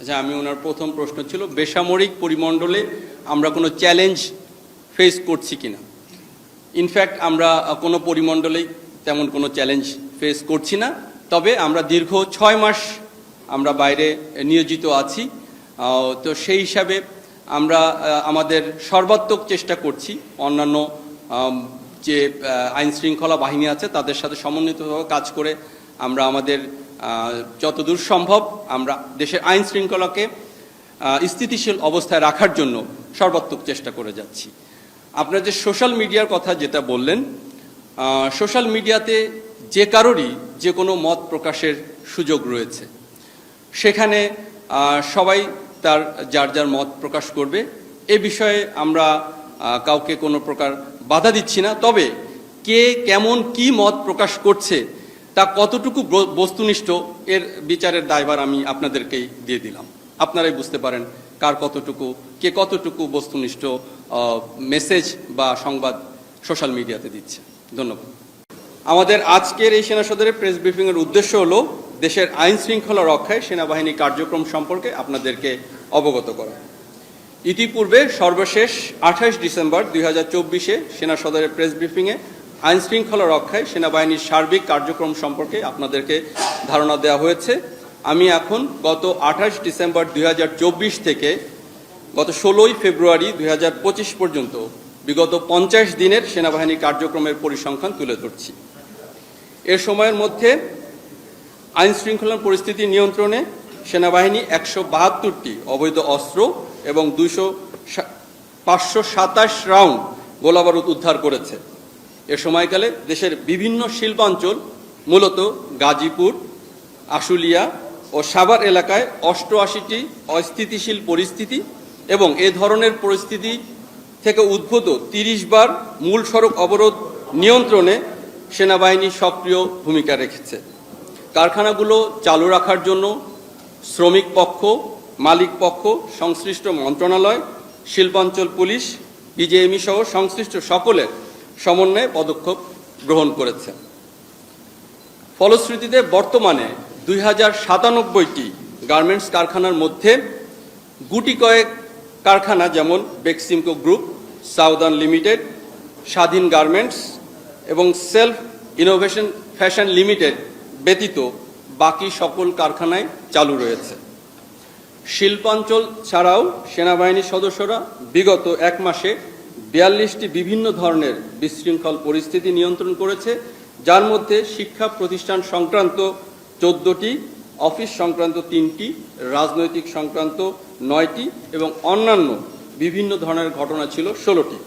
আচ্ছা আমি ওনার প্রথম প্রশ্ন ছিল বেসামরিক পরিমণ্ডলে আমরা কোনো চ্যালেঞ্জ ফেস করছি কিনা? ইনফ্যাক্ট আমরা কোনো পরিমণ্ডলেই তেমন কোনো চ্যালেঞ্জ ফেস করছি না তবে আমরা দীর্ঘ ছয় মাস আমরা বাইরে নিয়োজিত আছি। তো সেই হিসাবে আমরা আমাদের সর্বাত্মক চেষ্টা করছি অন্যান্য যে আহ, আইন শৃঙ্খলা বাহিনী আছে তাদের সাথে সমন্বিতভাবে কাজ করে আমরা আমাদের যতদূর সম্ভব আমরা দেশের আইন শৃঙ্খলাকে স্থিতিশীল অবস্থায় রাখার জন্য সর্বাত্মক চেষ্টা করে যাচ্ছি। আপনার যে সোশ্যাল মিডিয়ার কথা যেটা বললেন সোশ্যাল মিডিয়াতে যে কারোরই যে কোনো মত প্রকাশের সুযোগ রয়েছে। সেখানে সবাই তার, যার যার মত প্রকাশ করবে। এ বিষয়ে আমরা কাউকে কোনো প্রকার বাধা দিচ্ছি না। তবে কে কেমন কি মত প্রকাশ করছে তা কতটুকু বস্তুনিষ্ঠ এর বিচারের দায়ভার আমি আপনাদেরকেই দিয়ে দিলাম। আপনারাই বুঝতে পারেন কার কতটুকু, কে কতটুকু বস্তুনিষ্ঠ মেসেজ বা সংবাদ সোশ্যাল মিডিয়াতে দিচ্ছে। ধন্যবাদ। আমাদের আজকের এই সেনা সদরের প্রেস ব্রিফিংয়ের উদ্দেশ্য হলো দেশের আইন শৃঙ্খলা রক্ষায় সেনাবাহিনী কার্যক্রম সম্পর্কে আপনাদেরকে অবগত করা। ইতিপূর্বে সর্বশেষ আঠাশ ডিসেম্বর দুই হাজার চব্বিশে সেনা সদরের প্রেস ব্রিফিংয়ে আইন শৃঙ্খলা রক্ষায় সেনাবাহিনীর সার্বিক কার্যক্রম সম্পর্কে আপনাদেরকে ধারণা দেওয়া হয়েছে। আমি এখন গত আঠাশ ডিসেম্বর দুই হাজার চব্বিশ থেকে গত ষোলোই ফেব্রুয়ারি দুই হাজার পঁচিশ পর্যন্ত বিগত পঞ্চাশ দিনের সেনাবাহিনী কার্যক্রমের পরিসংখ্যান তুলে ধরছি। এ সময়ের মধ্যে আইন শৃঙ্খলা পরিস্থিতি নিয়ন্ত্রণে সেনাবাহিনী একশো বাহাত্তরটি অবৈধ অস্ত্র এবং দুইশো পাঁচশো সাতাশ রাউন্ড গোলাবারুদ উদ্ধার করেছে। এ সময়কালে দেশের বিভিন্ন শিল্পাঞ্চল, মূলত গাজীপুর, আশুলিয়া ও সাভার এলাকায় অষ্টআশিটি অস্থিতিশীল পরিস্থিতি এবং এ ধরনের পরিস্থিতি থেকে উদ্ভূত তিরিশ বার মূল সড়ক অবরোধ নিয়ন্ত্রণে সেনাবাহিনী সক্রিয় ভূমিকা রেখেছে। কারখানাগুলো চালু রাখার জন্য শ্রমিক পক্ষ, মালিক পক্ষ, সংশ্লিষ্ট মন্ত্রণালয়, শিল্পাঞ্চল পুলিশ, বিজেএমই সহ সংশ্লিষ্ট সকলের সমন্বয়ে পদক্ষেপ গ্রহণ করেছে। ফলশ্রুতিতে বর্তমানে দুই হাজার সাতানব্বইটি গার্মেন্টস কারখানার মধ্যে গুটি কয়েক কারখানা যেমন Beximco group, Southern limited, Swadhin garments এবং সেলফ ইনোভেশন ফ্যাশন লিমিটেড ব্যতীত বাকি সকল কারখানায় চালু রয়েছে। শিল্পাঞ্চল ছাড়াও সেনাবাহিনীর সদস্যরা বিগত এক মাসে বিয়াল্লিশটি বিভিন্ন ধরনের বিশৃঙ্খল পরিস্থিতি নিয়ন্ত্রণ করেছে, যার মধ্যে শিক্ষা প্রতিষ্ঠান সংক্রান্ত চোদ্দটি, অফিস সংক্রান্ত তিনটি, রাজনৈতিক সংক্রান্ত নয়টি এবং অন্যান্য বিভিন্ন ধরনের ঘটনা ছিল ষোলোটি।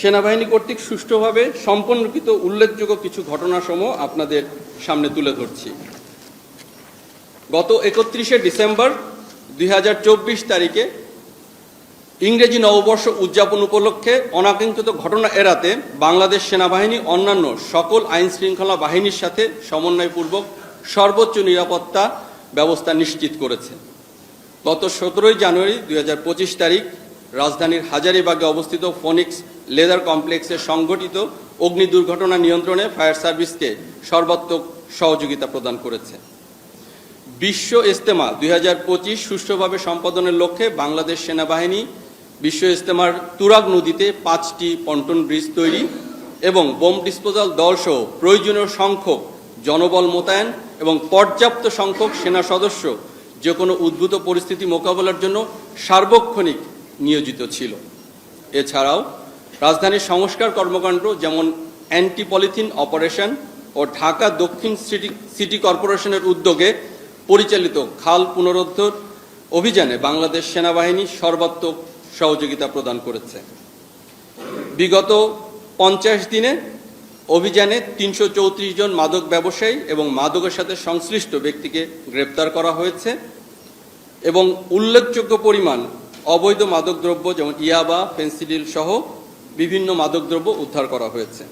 সেনাবাহিনী কর্তৃক সুষ্ঠুভাবে সম্পন্নকৃত উল্লেখযোগ্য কিছু ঘটনাসমূহ আপনাদের সামনে তুলে ধরছি। গত একত্রিশে ডিসেম্বর দুই হাজার চব্বিশ তারিখে ইংরেজি নববর্ষ উদযাপন উপলক্ষে অনাকাঙ্ক্ষিত ঘটনা এড়াতে বাংলাদেশ সেনাবাহিনী অন্যান্য সকল আইন শৃঙ্খলা বাহিনীর সাথে সমন্বয়পূর্বক সর্বোচ্চ নিরাপত্তা ব্যবস্থা নিশ্চিত করেছে। গত সতেরোই জানুয়ারি দুই হাজার পঁচিশ তারিখ রাজধানীর হাজারীবাগে অবস্থিত ফোনিক্স লেদার কমপ্লেক্সে সংঘটিত অগ্নি দুর্ঘটনা নিয়ন্ত্রণে ফায়ার সার্ভিসকে সর্বাত্মক সহযোগিতা প্রদান করেছে। বিশ্ব ইস্তেমা দুই হাজার পঁচিশ সুষ্ঠুভাবে সম্পাদনের লক্ষ্যে বাংলাদেশ সেনাবাহিনী বিশ্ব ইস্তেমার তুরাগ নদীতে পাঁচটি পন্টন ব্রিজ তৈরি এবং বোম ডিসপোজাল দলসহ প্রয়োজনীয় সংখ্যক জনবল মোতায়েন এবং পর্যাপ্ত সংখ্যক সেনা সদস্য যে কোনো উদ্ভূত পরিস্থিতি মোকাবেলার জন্য সার্বক্ষণিক নিয়োজিত ছিল। এছাড়াও রাজধানীর সংস্কার কর্মকাণ্ড যেমন অ্যান্টি পলিথিন অপারেশন ও ঢাকা দক্ষিণ সিটি সিটি কর্পোরেশনের উদ্যোগে পরিচালিত খাল পুনরুদ্ধার অভিযানে বাংলাদেশ সেনাবাহিনী সর্বাত্মক সহযোগিতা প্রদান করেছে। বিগত পঞ্চাশ দিনে অভিযানে তিনশো চৌত্রিশ জন মাদক ব্যবসায়ী এবং মাদকের সাথে সংশ্লিষ্ট ব্যক্তিকে গ্রেপ্তার করা হয়েছে এবং উল্লেখযোগ্য পরিমাণ অবৈধ মাদকদ্রব্য যেমন ইয়াবা ফেন্সিডিল সহ বিভিন্ন মাদকদ্রব্য উদ্ধার করা হয়েছে।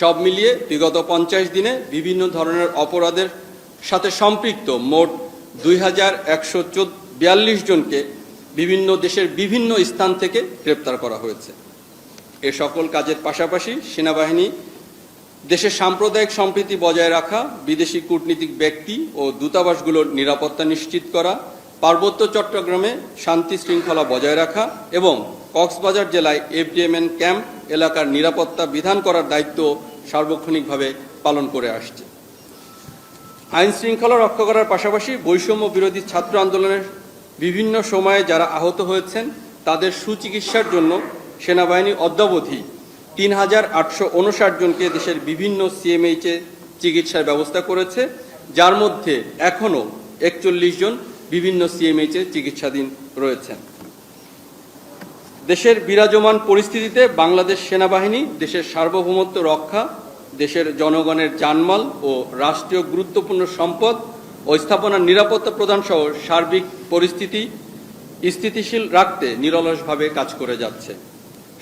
সব মিলিয়ে বিগত পঞ্চাশ দিনে বিভিন্ন ধরনের অপরাধের সাথে সম্পৃক্ত মোট দুই হাজার একশো বিয়াল্লিশ জনকে বিভিন্ন দেশের বিভিন্ন স্থান থেকে গ্রেপ্তার করা হয়েছে। এ সকল কাজের পাশাপাশি সেনাবাহিনী দেশের সাম্প্রদায়িক সম্প্রীতি বজায় রাখা, বিদেশি কূটনীতিক ব্যক্তি ও দূতাবাসগুলোর নিরাপত্তা নিশ্চিত করা, পার্বত্য চট্টগ্রামে শান্তি শৃঙ্খলা বজায় রাখা এবং কক্সবাজার জেলায় এফডিএমএন ক্যাম্প এলাকার নিরাপত্তা বিধান করার দায়িত্ব সার্বক্ষণিকভাবে পালন করে আসছে। আইন শৃঙ্খলা রক্ষা করার পাশাপাশি বৈষম্য বিরোধী ছাত্র আন্দোলনের বিভিন্ন সময়ে যারা আহত হয়েছেন, তাদের সুচিকিৎসার জন্য সেনাবাহিনী অদ্যাবধি তিন হাজার আটশো উনষাট জনকে দেশের বিভিন্ন সিএমএইচে চিকিৎসার ব্যবস্থা করেছে, যার মধ্যে এখনও একচল্লিশ জন বিভিন্ন সিএমএইচে চিকিৎসাধীন রয়েছেন। দেশের বিরাজমান পরিস্থিতিতে বাংলাদেশ সেনাবাহিনী দেশের সার্বভৌমত্ব রক্ষা, দেশের জনগণের জানমাল ও রাষ্ট্রীয় গুরুত্বপূর্ণ সম্পদ ও স্থাপনার নিরাপত্তা প্রদান সহ সার্বিক পরিস্থিতি স্থিতিশীল রাখতে নিরলসভাবে কাজ করে যাচ্ছে।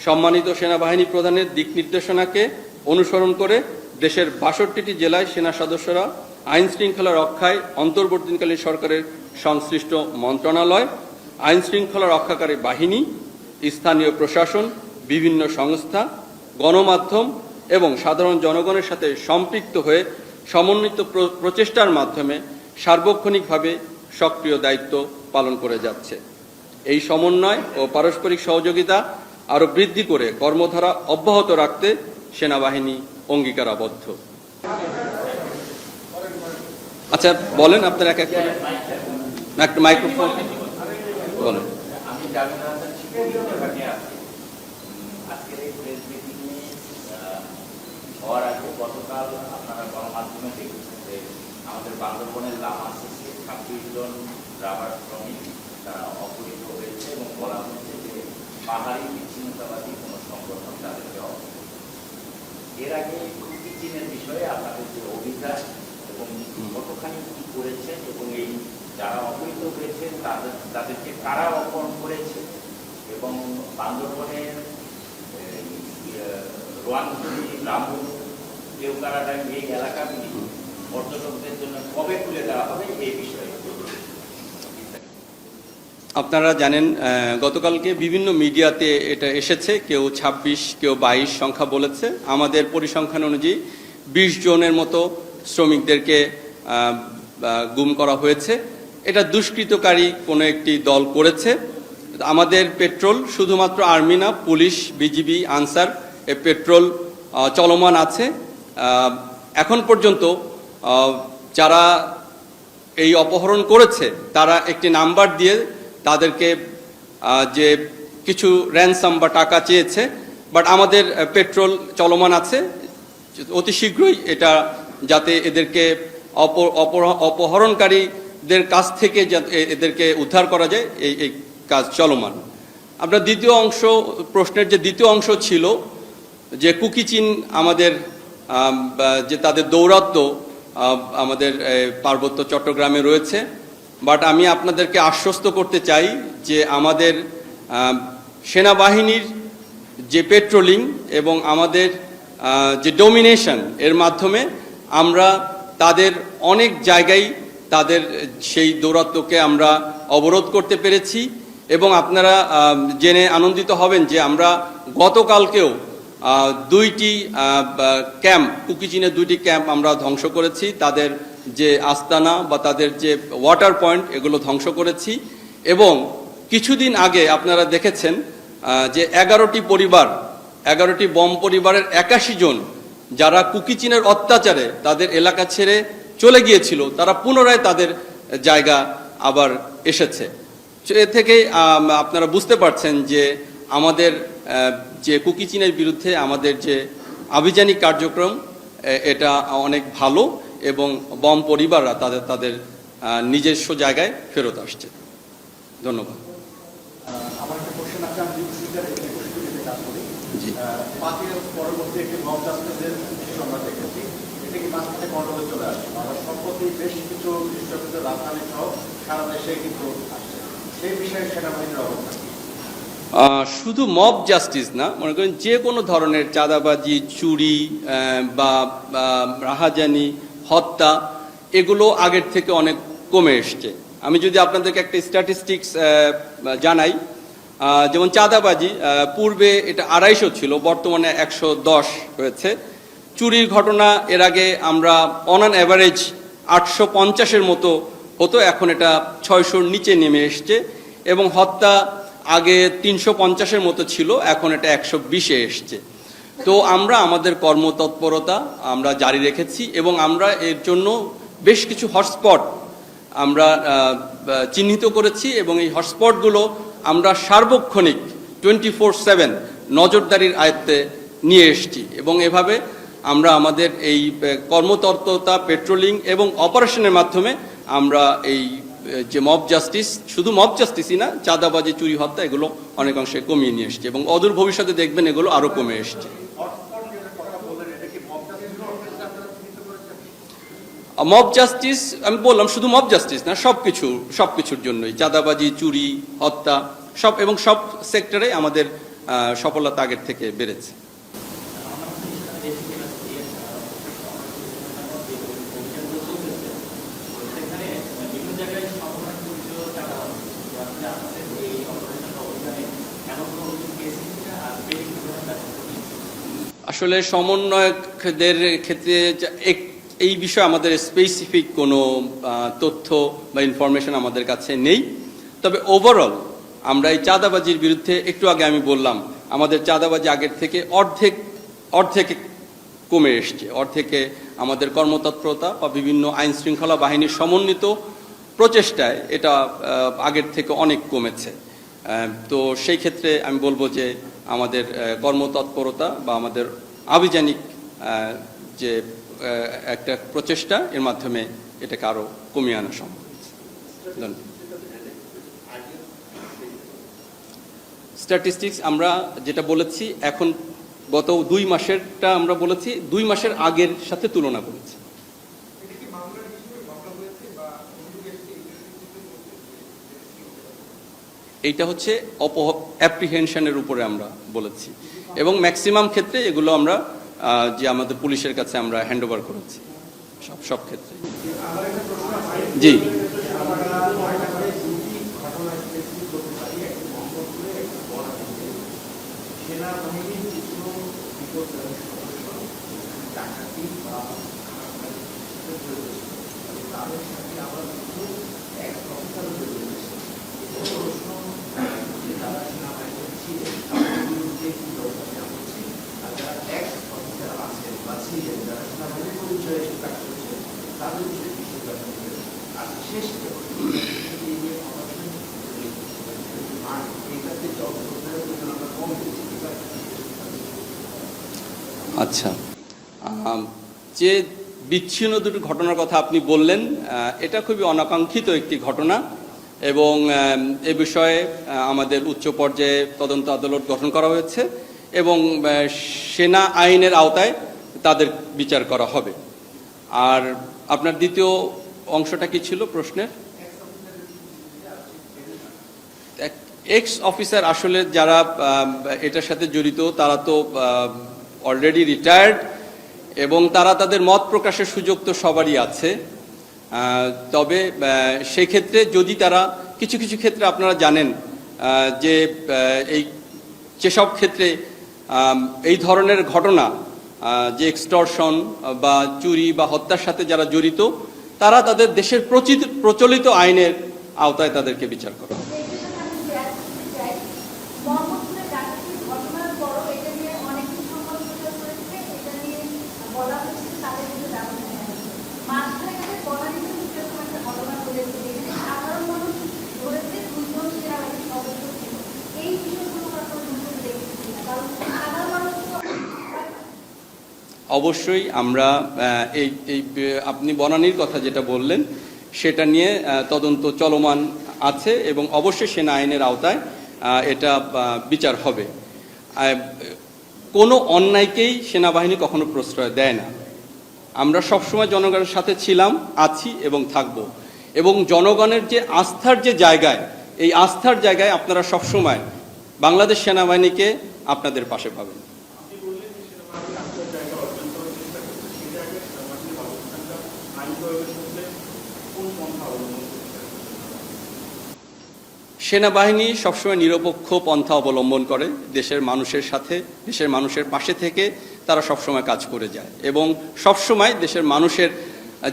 সম্মানিত সেনাবাহিনী প্রধানের দিক নির্দেশনাকে অনুসরণ করে দেশের বাষট্টিটি জেলায় সেনা সদস্যরা আইন শৃঙ্খলা রক্ষায় অন্তর্বর্তীকালীন সরকারের সংশ্লিষ্ট মন্ত্রণালয় আইন শৃঙ্খলা রক্ষাকারী বাহিনী, স্থানীয় প্রশাসন, বিভিন্ন সংস্থা, গণমাধ্যম এবং সাধারণ জনগণের সাথে সম্পৃক্ত হয়ে সমন্বিত প্র- প্রচেষ্টার মাধ্যমে সার্বক্ষণিকভাবে সক্রিয় দায়িত্ব পালন করে যাচ্ছে। এই সমন্বয় ও পারস্পরিক সহযোগিতা আরও বৃদ্ধি করে কর্মধারা অব্যাহত রাখতে সেনাবাহিনী অঙ্গীকারাবদ্ধ। আচ্ছা বলেন আপনার এক এক একটা মাইক্রোফোন। বলেন। হওয়ার আগে গতকাল আপনারা গণমাধ্যমে দেখেছেন আমাদের বান্দরবনের লামা শেষে ছাব্বিশ জন রাবার শ্রমিক, তারা অপহৃত হয়েছে এবং বলা হচ্ছে যে পাহাড়ি বিচ্ছিন্নতাবাদী কোনো সংগঠন তাদেরকে অপহৃত এর আগে কুকি চীনের বিষয়ে আপনাদের যে অভিযান এবং কতখানি কি করেছেন এবং এই যারা অপহৃত হয়েছেন তাদের, তাদেরকে কারা অপহরণ করেছে এবং বান্দরবনের রোয়ানগুলি রামু কারাটা এই এলাকাগুলি আপনারা জানেন গতকালকে বিভিন্ন মিডিয়াতে এটা এসেছে। কেউ ২৬ কেউ বাইশ সংখ্যা বলেছে। আমাদের পরিসংখ্যান অনুযায়ী বিশ জনের মতো শ্রমিকদেরকে গুম করা হয়েছে। এটা দুষ্কৃতকারী কোনো একটি দল করেছে। আমাদের পেট্রোল, শুধুমাত্র আর্মি না, পুলিশ, বিজিবি, আনসার, এ পেট্রোল চলমান আছে। এখন পর্যন্ত যারা এই অপহরণ করেছে, তারা একটি নাম্বার দিয়ে তাদেরকে যে কিছু র্যানসাম বা টাকা চেয়েছে বাট আমাদের পেট্রোল চলমান আছে, অতি শীঘ্রই এটা যাতে এদেরকে অপ- অপহরণকারীদের কাছ থেকে এদেরকে উদ্ধার করা যায়, এই এই কাজ চলমান। আপনার দ্বিতীয় অংশ, প্রশ্নের যে দ্বিতীয় অংশ ছিল, যে কুকি চীন আমাদের যে তাদের দৌরাত্ম্য আমাদের পার্বত্য চট্টগ্রামে রয়েছে। বাট আমি আপনাদেরকে আশ্বস্ত করতে চাই যে আমাদের সেনাবাহিনীর যে পেট্রোলিং এবং আমাদের যে ডোমিনেশন এর মাধ্যমে আমরা তাদের অনেক জায়গায় তাদের সেই দৌরাত্ম্যকে আমরা অবরোধ করতে পেরেছি। এবং আপনারা জেনে আনন্দিত হবেন যে আমরা গতকালকেও দুইটি ক্যাম্প কুকিচিনের দুইটি ক্যাম্প আমরা ধ্বংস করেছি। তাদের যে আস্তানা বা তাদের যে ওয়াটার পয়েন্ট, এগুলো ধ্বংস করেছি। এবং কিছুদিন আগে আপনারা দেখেছেন যে এগারোটি পরিবার, এগারোটি বম পরিবারের একাশি জন যারা কুকিচিনের অত্যাচারে তাদের এলাকা ছেড়ে চলে গিয়েছিল, তারা পুনরায় তাদের জায়গা আবার এসেছে। এ থেকেই আপনারা বুঝতে পারছেন যে আমাদের আহ, কুকি কুকিচিনের বিরুদ্ধে আমাদের যে আভিযানিক কার্যক্রম এটা অনেক ভালো এবং বম পরিবাররা তাদের তাদের নিজস্ব জায়গায় ফেরত আসছে। ধন্যবাদ। বেশ কিছু রাজধানী সহ সারা দেশে কিন্তু সেই বিষয়ে সেনাবাহিনীর শুধু মব জাস্টিস না, মনে করেন যে কোনো ধরনের চাঁদাবাজি, চুরি বা রাহাজানি, হত্যা, এগুলো আগের থেকে অনেক কমে এসছে। আমি যদি আপনাদেরকে একটা স্ট্যাটিস্টিক্স জানাই যেমন চাঁদাবাজি পূর্বে এটা আড়াইশো ছিল, বর্তমানে একশো দশ হয়েছে। চুরির ঘটনা এর আগে আমরা অন অ্যান অ্যাভারেজ আটশো পঞ্চাশের মতো হতো, এখন এটা ছয়শোর নিচে নেমে এসছে। এবং হত্যা আগে তিনশো পঞ্চাশের মতো ছিল, এখন এটা একশো বিশে এসছে। তো আমরা আমাদের কর্মতৎপরতা আমরা জারি রেখেছি এবং আমরা এর জন্য বেশ কিছু হটস্পট আমরা চিহ্নিত করেছি এবং এই হটস্পটগুলো আমরা সার্বক্ষণিক টোয়েন্টি ফোর সেভেন নজরদারির আয়ত্তে নিয়ে এসেছি এবং এভাবে আমরা আমাদের এই কর্মতৎপরতা, পেট্রোলিং এবং অপারেশনের মাধ্যমে আমরা এই যে মব জাস্টিস শুধু মব জাস্টিসই না, চাঁদাবাজি চুরি হত্যা এগুলো অনেকাংশে কমিয়ে নিয়ে এসছে এবং অদূর ভবিষ্যতে দেখবেন এগুলো আরও কমে এসছে। মব জাস্টিস আমি বললাম শুধু মব জাস্টিস না সব কিছু সব কিছুর জন্যই। চাঁদাবাজি, চুরি, হত্যা, সব এবং সব সেক্টরে আমাদের সফলতা আগের থেকে বেড়েছে সেখানে বিভিন্ন জায়গায় সমন্বয় পরিচয় চাঁদা আসলে আমাদের এই অপারেশন অভিযানে এমন কোনো কিছু কেস আর পেরিং আসলে সমন্বয়কদের ক্ষেত্রে এই বিষয়ে আমাদের স্পেসিফিক কোনো তথ্য বা ইনফরমেশন আমাদের কাছে নেই। তবে ওভারঅল আমরা এই চাঁদাবাজির বিরুদ্ধে একটু আগে আমি বললাম, আমাদের চাঁদাবাজি আগের থেকে অর্ধেক অর্ধেক কমে এসছে। অর্ধেকে আমাদের কর্মতৎপরতা বা বিভিন্ন আইন শৃঙ্খলা বাহিনীর সমন্বিত প্রচেষ্টায় এটা আগের থেকে অনেক কমেছে। তো সেই ক্ষেত্রে আমি বলব যে আমাদের কর্মতৎপরতা বা আমাদের আভিযানিক যে একটা প্রচেষ্টা, এর মাধ্যমে এটাকে আরও কমিয়ে আনা সম্ভব। স্ট্যাটিস্টিক্স আমরা যেটা বলেছি, এখন গত দুই মাসেরটা আমরা বলেছি, দুই মাসের আগের সাথে তুলনা করেছি। এইটা হচ্ছে অপ অ্যাপ্রিহেনশনের উপরে আমরা বলেছি। এবং ম্যাক্সিমাম ক্ষেত্রে এগুলো আমরা যে আমাদের পুলিশের কাছে আমরা হ্যান্ড ওভার করেছি। সব সব ক্ষেত্রে। জি। ডাকাতি বা আবার কিছু এক অফিসার প্রশ্ন যে তারা সেনাবাহিনীতে ছিলেন তাদের বিরুদ্ধে কি ব্যবস্থা নেওয়া হচ্ছে আর যারা এক্স অফিসার আছেন বা ছিলেন যারা সেনাবাহিনীর পরিচয়ে এসে কাজ করছেন তাদের বিষয়ে কিছু ব্যাপার আর শেষ এই যে আমাদের মান এটাতে জবাবদারি আমরা কম দিচ্ছি আচ্ছা যে বিচ্ছিন্ন দুটি ঘটনার কথা আপনি বললেন এটা খুবই অনাকাঙ্ক্ষিত একটি ঘটনা এবং এ বিষয়ে আমাদের উচ্চ পর্যায়ে তদন্ত আদালত গঠন করা হয়েছে এবং সেনা আইনের আওতায় তাদের বিচার করা হবে। আর আপনার দ্বিতীয় অংশটা কি ছিল প্রশ্নের? এক্স অফিসার আসলে যারা এটার সাথে জড়িত, তারা তো অলরেডি রিটায়ার্ড এবং তারা তাদের মত প্রকাশের সুযোগ তো সবারই আছে। তবে সেক্ষেত্রে যদি তারা কিছু কিছু ক্ষেত্রে আপনারা জানেন যে এই যেসব ক্ষেত্রে এই ধরনের ঘটনা যে এক্সটর্শন বা চুরি বা হত্যার সাথে যারা জড়িত, তারা তাদের দেশের প্রচলিত আইনের আওতায় তাদেরকে বিচার করা হবে। মোহাম্মদপুরে ডাকাতির ঘটনার পরও এটা নিয়ে অনেকেই সংবাদ প্রচার করেছে এটা নিয়ে বলা হচ্ছে যে তাদের বিরুদ্ধে ব্যবস্থা নেওয়া হচ্ছে মাঝখানে গেলে বনানীতে এরকম একটা ঘটনা ঘটেছে যেখানে সাধারণ মানুষ ধরেছে দুজন সেনাবাহিনীর সদস্য ছিল এই বিষয়গুলো আপনার নজরে রেখেছে কিনা? কারণ সাধারণ মানুষ তো অবশ্যই আমরা এই এই আপনি বনানীর কথা যেটা বললেন, সেটা নিয়ে তদন্ত চলমান আছে এবং অবশ্যই সেনা আইনের আওতায় এটা বিচার হবে। কোনো অন্যায়কেই সেনাবাহিনী কখনো প্রশ্রয় দেয় না। আমরা সবসময় জনগণের সাথে ছিলাম, আছি এবং থাকব। এবং জনগণের যে আস্থার যে জায়গায়, এই আস্থার জায়গায় আপনারা সবসময় বাংলাদেশ সেনাবাহিনীকে আপনাদের পাশে পাবেন। সেনাবাহিনী সবসময় নিরপেক্ষ পন্থা অবলম্বন করে, দেশের মানুষের সাথে, দেশের মানুষের পাশে থেকে তারা সবসময় কাজ করে যায় এবং সবসময় দেশের মানুষের,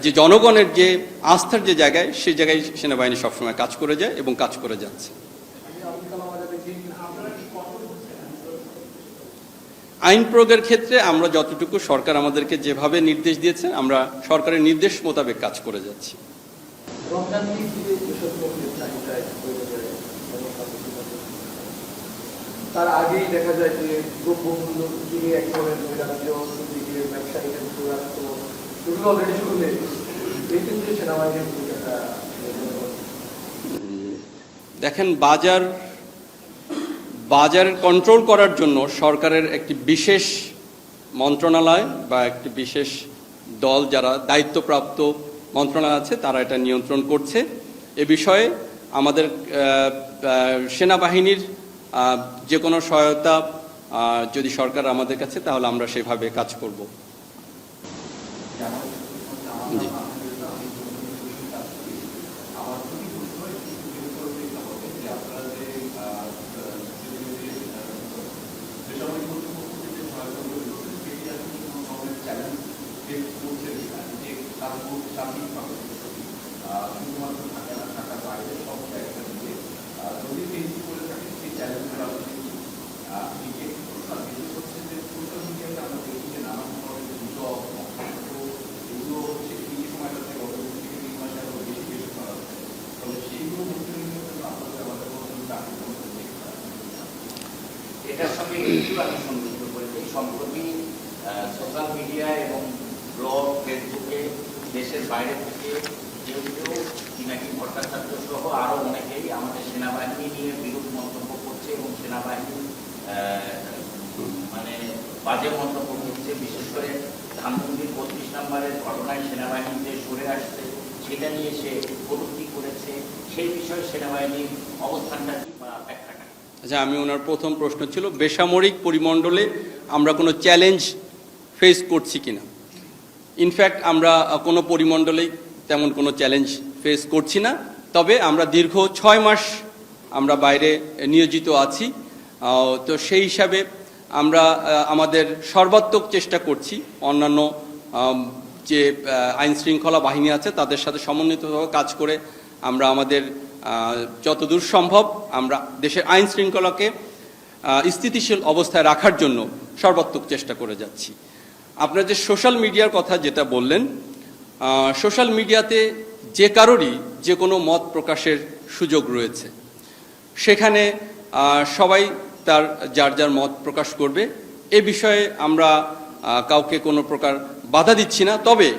যে জনগণের যে আস্থার যে জায়গায় সেই জায়গায় সেনাবাহিনী সবসময় কাজ করে যায় এবং কাজ করে যাচ্ছে। আইন প্রয়োগের ক্ষেত্রে আমরা যতটুকু সরকার আমাদেরকে যেভাবে নির্দেশ দিয়েছে আমরা সরকারের নির্দেশ মোতাবেক কাজ করে যাচ্ছি রমজান ঈদ দিয়ে কৃষকদের চাহিদায় হয়ে যায় এবং খাদ্য তার আগেই দেখা যায় যে কিনে এক ধরনের ব্যবসায়ীদের অলরেডি শুরু এই সেনাবাহিনীর ভূমিকাটা দেখেন, বাজার বাজার কন্ট্রোল করার জন্য সরকারের একটি বিশেষ মন্ত্রণালয় বা একটি বিশেষ দল যারা দায়িত্বপ্রাপ্ত মন্ত্রণালয় আছে, তারা এটা নিয়ন্ত্রণ করছে। এ বিষয়ে আমাদের সেনাবাহিনীর যে কোনো সহায়তা যদি সরকার আমাদের কাছে তাহলে আমরা সেভাবে কাজ করব। জি। এটার সঙ্গে একটু আমি সংযুক্ত করেছি সম্প্রতি সোশ্যাল মিডিয়া এবং ব্লগ ফেসবুকে দেশের বাইরে থেকে কেউ কেউ পিনাকি ভট্টাচার্য সহ আরও অনেকেই আমাদের সেনাবাহিনী নিয়ে বিরূপ মন্তব্য করছে এবং সেনাবাহিনী মানে বাজে মন্তব্য করছে বিশেষ করে ধানমন্দির বত্রিশ নম্বরের ঘটনায় সেনাবাহিনী যে সরে আসছে, সেটা নিয়ে সে কটূক্তি করেছে সেই বিষয়ে সেনাবাহিনীর অবস্থানটা? আচ্ছা আমি ওনার প্রথম প্রশ্ন ছিল বেসামরিক পরিমণ্ডলে আমরা কোনো চ্যালেঞ্জ ফেস করছি কিনা? ইনফ্যাক্ট আমরা কোনো পরিমণ্ডলেই তেমন কোনো চ্যালেঞ্জ ফেস করছি না তবে আমরা দীর্ঘ ছয় মাস আমরা বাইরে নিয়োজিত আছি। তো সেই হিসাবে আমরা আমাদের সর্বাত্মক চেষ্টা করছি অন্যান্য যে আহ, আইন শৃঙ্খলা বাহিনী আছে তাদের সাথে সমন্বিতভাবে কাজ করে আমরা আমাদের যতদূর সম্ভব আমরা দেশের আইন শৃঙ্খলাকে স্থিতিশীল অবস্থায় রাখার জন্য সর্বাত্মক চেষ্টা করে যাচ্ছি। আপনার যে সোশ্যাল মিডিয়ার কথা যেটা বললেন সোশ্যাল মিডিয়াতে যে কারোরই যে কোনো মত প্রকাশের সুযোগ রয়েছে। সেখানে সবাই তার, যার যার মত প্রকাশ করবে। এ বিষয়ে আমরা কাউকে কোনো প্রকার বাধা দিচ্ছি না। তবে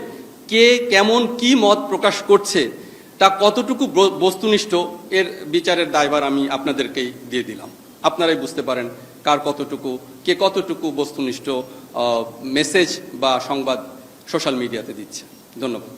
কে কেমন কি মত প্রকাশ করছে তা কতটুকু বস্তুনিষ্ঠ এর বিচারের দায়ভার আমি আপনাদেরকেই দিয়ে দিলাম। আপনারাই বুঝতে পারেন কার কতটুকু, কে কতটুকু বস্তুনিষ্ঠ মেসেজ বা সংবাদ সোশ্যাল মিডিয়াতে দিচ্ছে। ধন্যবাদ।